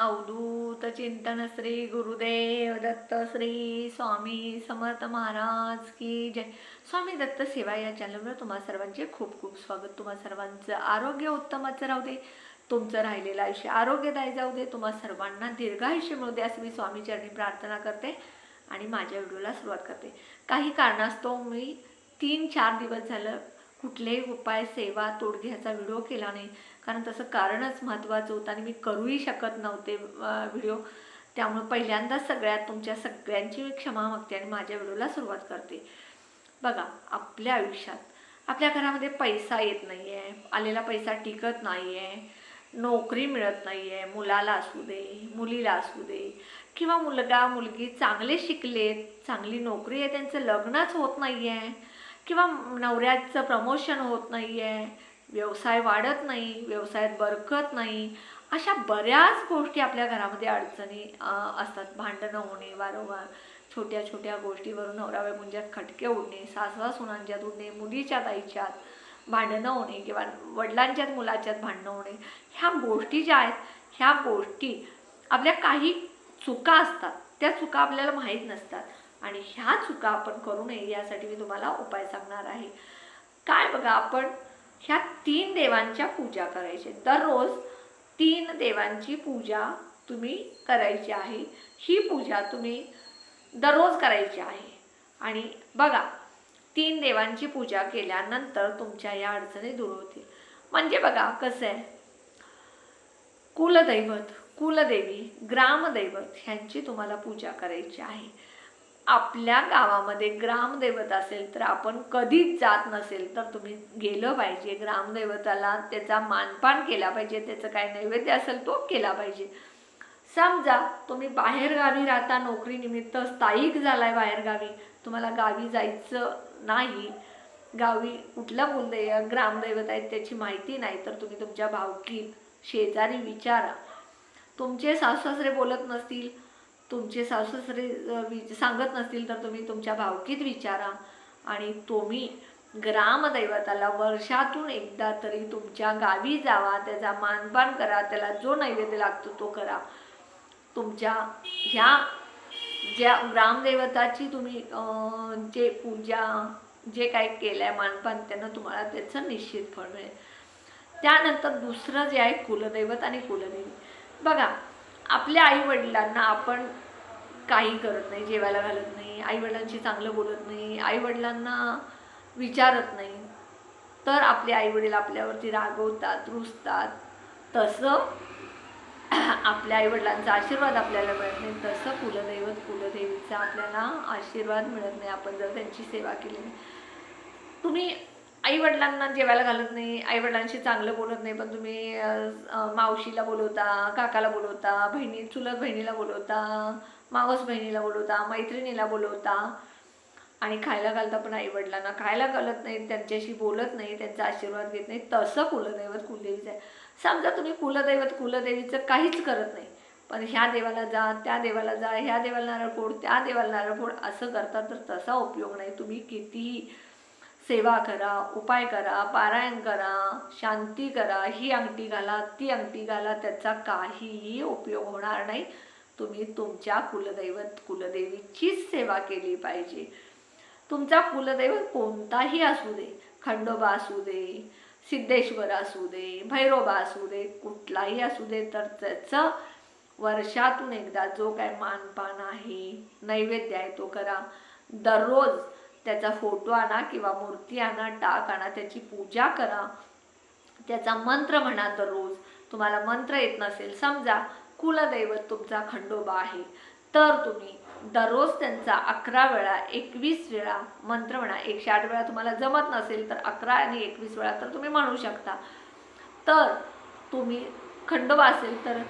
अवधूत चिंतन श्री गुरुदेव दत्त श्री स्वामी समर्थ महाराज की जय. स्वामी दत्त सेवा या चॅनलवर तुम्हा सर्वांचे खूप खूप स्वागत. तुम्हा सर्वांचं आरोग्य उत्तमाचं राहू दे. तुमचं राहिलेलं आयुष्य आरोग्यदायी जाऊ दे. तुम्हा सर्वांना दीर्घायुष्य मिळू दे असं मी स्वामी चरणी प्रार्थना करते आणि माझ्या व्हिडिओला सुरुवात करते. काही कारणास्तव मी तीन चार दिवस झालं कुठलेही उपाय सेवा तोडग्याचा व्हिडिओ केला नाही. कारण तसं कारणच महत्त्वाचं होतं आणि मी करूही शकत नव्हते व्हिडिओ त्यामुळे पहिल्यांदाच सगळ्यात तुमच्या सगळ्यांची मी क्षमा मागते आणि माझ्या व्हिडिओला सुरुवात करते. बघा आपल्या आयुष्यात आपल्या घरामध्ये पैसा येत नाही आहे आलेला पैसा टिकत नाही आहे नोकरी मिळत नाही आहे मुलाला असू दे मुलीला असू दे किंवा मुलगा मुलगी चांगले शिकलेत चांगली नोकरी आहे त्यांचं लग्नच होत नाही आहे किंवा नवऱ्याचं प्रमोशन होत नाही आहे व्यवसाय वाढत नाही व्यवसायात बरकत नाही अशा बऱ्याच गोष्टी आपल्या घरामध्ये अडचणी असतात. भांडणं होणे वारंवार छोट्या छोट्या गोष्टीवरून नवरा मुंजात खटके उडणे सासवा सुनांच्यात उडणे मुलीच्या ताईच्यात भांडणं होणे किंवा वडिलांच्यात मुलाच्यात भांडणं होणे ह्या गोष्टी ज्या आहेत ह्या गोष्टी आपल्या काही चुका असतात. त्या चुका आपल्याला माहीत नसतात. आणि ह्या चुका आपण करू नये यासाठी मी तुम्हाला उपाय सांगणार आहे. काय बघा आपण ह्या तीन देवांच्या पूजा करायच्या दररोज तीन देवांची पूजा तुम्ही करायची आहे. ही पूजा तुम्ही दररोज करायची आहे. आणि बघा तीन देवांची पूजा केल्यानंतर तुमच्या या अडचणी दूर होतील. म्हणजे बघा कसं आहे? कुलदैवत कुलदेवी ग्रामदैवत ह्यांची तुम्हाला पूजा करायची आहे. आपल्या गावामध्ये ग्रामदैवत असेल तर आपण कधीच जात नसेल तर तुम्ही गेलं पाहिजे. ग्रामदैवताला त्याचा मानपान केला पाहिजे. त्याचं काय नैवेद्य असेल तो केला पाहिजे. समजा तुम्ही बाहेरगावी राहता नोकरीनिमित्त स्थायिक झालाय बाहेरगावी तुम्हाला गावी जायचं नाही गावी कुठलं कुलदैव ग्रामदैवत आहेत त्याची माहिती नाही तर तुम्ही तुमच्या भावकीत शेजारी विचारा. तुमचे सासू सासरे बोलत नसतील तुमचे सासूसरे अ, वि- सांगत नसतील तर तुम्ही तुमच्या भावकीत विचारा. आणि तुम्ही ग्रामदैवताला वर्षातून एकदा तरी तुमच्या गावी जावा त्याचा मानपान करा त्याला जो नैवेद्य लागतो तो करा. तुमच्या ह्या ज्या ग्रामदैवताची तुम्ही जे पूजा जे काही केलं आहे मानपान त्यानं तुम्हाला त्याचं निश्चित फळ मिळेल. त्यानंतर दुसरं जे आहे कुलदैवत आणि कुलदेवी. बघा आपल्या आईवडिलांना आपण काही करत नाही जेवायला घालत नाही आईवडिलांशी चांगलं बोलत नाही आईवडिलांना विचारत नाही. तर आपले आईवडील आपल्यावरती रागवतात रुसतात. तसं आपल्या आईवडिलांचा आशीर्वाद आपल्याला मिळत नाही. तसं कुलदैवत कुलदेवीचा आपल्याला आशीर्वाद मिळत नाही. आपण जर त्यांची सेवा केली नाही. तुम्ही आईवडिलांना जेवायला घालत नाही आईवडिलांशी चांगलं बोलत नाही पण तुम्ही मावशीला बोलवता काकाला बोलवता बहिणी चुलत बहिणीला बोलवता मावस बहिणीला बोलवता मैत्रिणीला बोलवता आणि खायला घालता पण आईवडिलांना. खायला घालत नाही त्यांच्याशी बोलत नाही त्यांचा आशीर्वाद घेत नाही तसं कुलदैवत कुलदेवीचं आहे. समजा तुम्ही कुलदैवत कुलदेवीचं काहीच करत नाही पण ह्या देवाला जा त्या देवाला जा ह्या देवाला नारळ फोड त्या देवाला नारळ फोड असं करता तर तसा उपयोग नाही. तुम्ही कितीही सेवा करा उपाय करा पारायण करा शांती करा ही अंगठी घाला ती अंगठी घाला त्याचा काहीही उपयोग होणार नाही. तुम्ही तुमच्या कुलदैवत कुलदेवीचीच सेवा केली पाहिजे. तुमचा कुलदैवत कोणताही असू दे खंडोबा असू दे सिद्धेश्वर असू दे भैरोबा असू दे कुठलाही असू दे तर त्याचं वर्षातून एकदा जो काय मानपान आहे नैवेद्य आहे तो करा. दररोज त्याचा फोटो आणा किंवा मूर्ती आणा टाक आणा त्याची पूजा करा. त्याचा मंत्र म्हणा दररोज. तुम्हाला मंत्र येत नसेल समजा कुलदैवत तुमचा खंडोबा आहे. तर तुम्ही दररोज त्यांचा अकरा वेळा एकवीस वेळा मंत्र म्हणा. एकशे आठ वेळा तुम्हाला जमत नसेल तर अकरा आणि एकवीस वेळा तर तुम्ही म्हणू शकता. तर तुम्ही खंडोबा असेल तर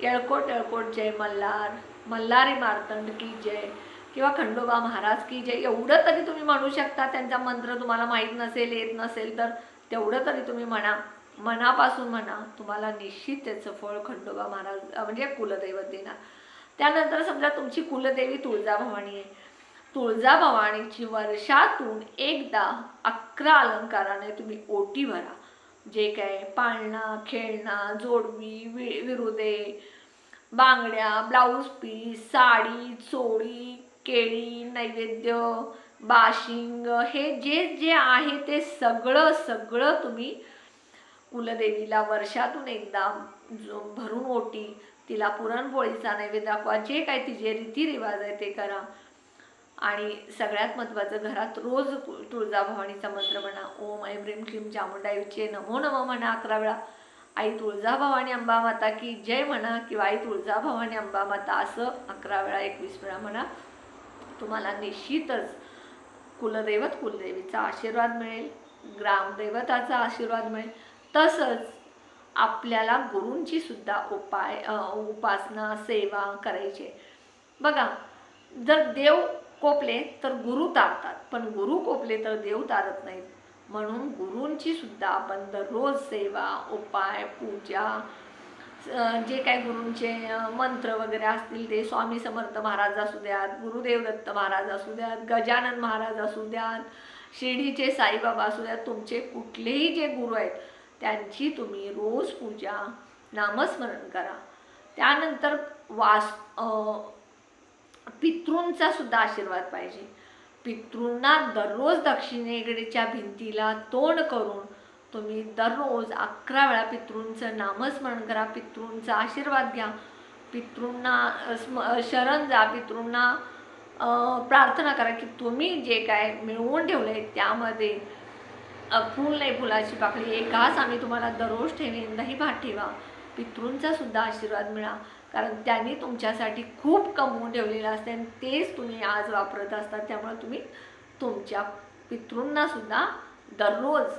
येळकोट येळकोट जय मल्हार. मल्हारी मार्तंड की जय. किंवा खंडोबा महाराज की जे एवढं तरी तुम्ही म्हणू शकता त्यांचा मंत्र तुम्हाला माहीत नसेल येत नसेल तर तेवढं तरी तुम्ही म्हणा. मनापासून म्हणा तुम्हाला निश्चित त्याचं फळ खंडोबा महाराज म्हणजे कुलदैवत देणार. त्यानंतर समजा तुमची कुलदेवी तुळजाभवानी आहे. तुळजाभवानीची वर्षातून एकदा अकरा अलंकाराने तुम्ही ओटी भरा. जे काय पाळणा खेळणा जोडवी वि विरुदे बांगड्या ब्लाऊज पीस साडी चोळी केळी नैवेद्य बाशिंग हे जे जे आहे ते सगळं सगळं तुम्ही कुलदेवीला वर्षातून एकदा जो भरून ओटी तिला पुरणपोळीचा नैवेद्य दाखवा जे काय तिचे रीतिरिवाज आहे ते करा. आणि सगळ्यात महत्त्वाचं घरात रोज तुळजाभवानीचा मंत्र म्हणा ओम ऐं ब्रीम क्लीम चामुंडाईचे नमो नमो म्हणा अकरा वेळा. आई तुळजाभवानी अंबा माता की जय म्हणा किंवा आई तुळजाभवानी अंबा माता असं अकरा वेळा एकवीस वेळा म्हणा. तुम्हाला निश्चितच कुलदैवत कुलदेवीचा आशीर्वाद मिळेल ग्रामदैवताचा आशीर्वाद मिळेल तसंच आपल्याला गुरूंची सुद्धा उपाय उपासना सेवा करायची आहे. बघा जर देव कोपले तर गुरु तारतात पण गुरु कोपले तर देव तारत नाहीत म्हणून गुरूंची सुद्धा आपण दररोज सेवा उपाय पूजा जे काय गुरूंचे मंत्र वगैरे असतील ते स्वामी समर्थ महाराज असू द्यात गुरुदेव दत्त महाराज असू द्यात गजानन महाराज असू द्यात शिर्डीचे साईबाबा असू द्यात तुमचे कुठलेही जे गुरु आहेत त्यांची तुम्ही रोज पूजा नामस्मरण करा. त्यानंतर वास पितृंचा सुद्धा आशीर्वाद पाहिजे. पितृंना दररोज दक्षिणेकडच्या भिंतीला तोंड करून तुम्ही दररोज अकरा वेळा पितृंचं नामस्मरण करा पितृंचा आशीर्वाद घ्या पितृंना स्म शरण जा पितृंना प्रार्थना करा की तुम्ही जे काय मिळवून ठेवले त्यामध्ये अ, फूल नाही फुलाची पाकळी एक घास आम्ही तुम्हाला दररोज ठेवेन दही भात ठेवा पितृंचा सुद्धा आशीर्वाद मिळा. कारण त्यांनी तुमच्यासाठी खूप कमवून ठेवलेलं असते आणि तेच तुम्ही आज वापरत असतात त्यामुळे तुम्ही तुमच्या पितृंनासुद्धा दररोज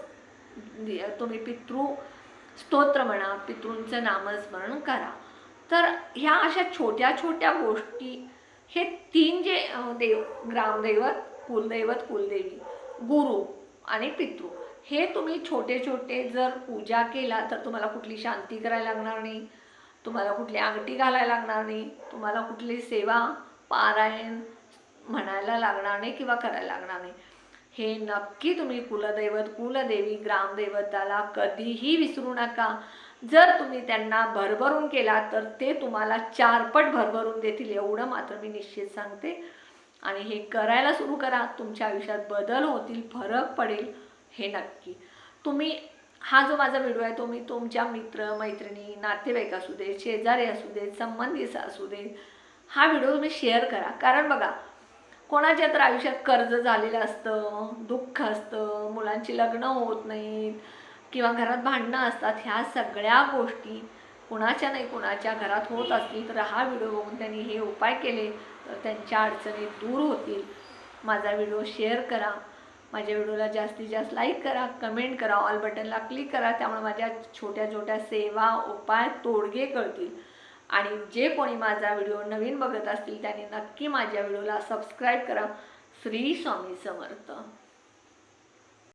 तुम्ही पितृ स्तोत्र म्हणा पितृंचं नामस्मरण करा. तर ह्या अशा छोट्या छोट्या गोष्टी हे तीन जे देव ग्रामदैवत कुलदैवत कुलदेवी गुरु आणि पितृ हे तुम्ही छोटे छोटे जर पूजा केला तर तुम्हाला कुठली शांती करायला लागणार नाही. तुम्हाला कुठली अंगठी घालायला लागणार नाही. तुम्हाला कुठली सेवा पारायण म्हणायला लागणार नाही किंवा करायला लागणार नाही. हे नक्की तुम्ही कुलदैवत कुलदेवी ग्रामदैवताला कधीही विसरू नका. जर तुम्ही त्यांना भरभरून केला तर ते तुम्हाला चारपट भरभरून देतील एवढं मात्र मी निश्चित सांगते. आणि हे करायला सुरू करा. तुमच्या आयुष्यात बदल होतील फरक पडेल हे नक्की. तुम्ही हा जो माझा व्हिडिओ आहे तो मी तुमच्या मित्र मैत्रिणी नातेवाईक असू दे शेजारी असू देत संबंधित असू दे हा व्हिडिओ तुम्ही शेअर करा. कारण बघा कोणाच्या तर आयुष्यात कर्ज झालेलं असतं दुःख असतं मुलांची लग्न होत नाहीत किंवा घरात भांडणं असतात ह्या सगळ्या गोष्टी कुणाच्या नाही कुणाच्या घरात होत असतील तर हा व्हिडिओ बघून त्यांनी हे उपाय केले तर त्यांच्या अडचणी दूर होतील. माझा व्हिडिओ शेअर करा. माझ्या व्हिडिओला जास्तीत जास्त लाईक करा कमेंट करा ऑल बटनला क्लिक करा त्यामुळे माझ्या छोट्या छोट्या सेवा उपाय तोडगे कळतील. आणि जे कोणी माझा व्हिडिओ नवीन बघत असतील त्यांनी नक्की माझ्या व्हिडिओला सबस्क्राईब करा. श्री स्वामी समर्थ.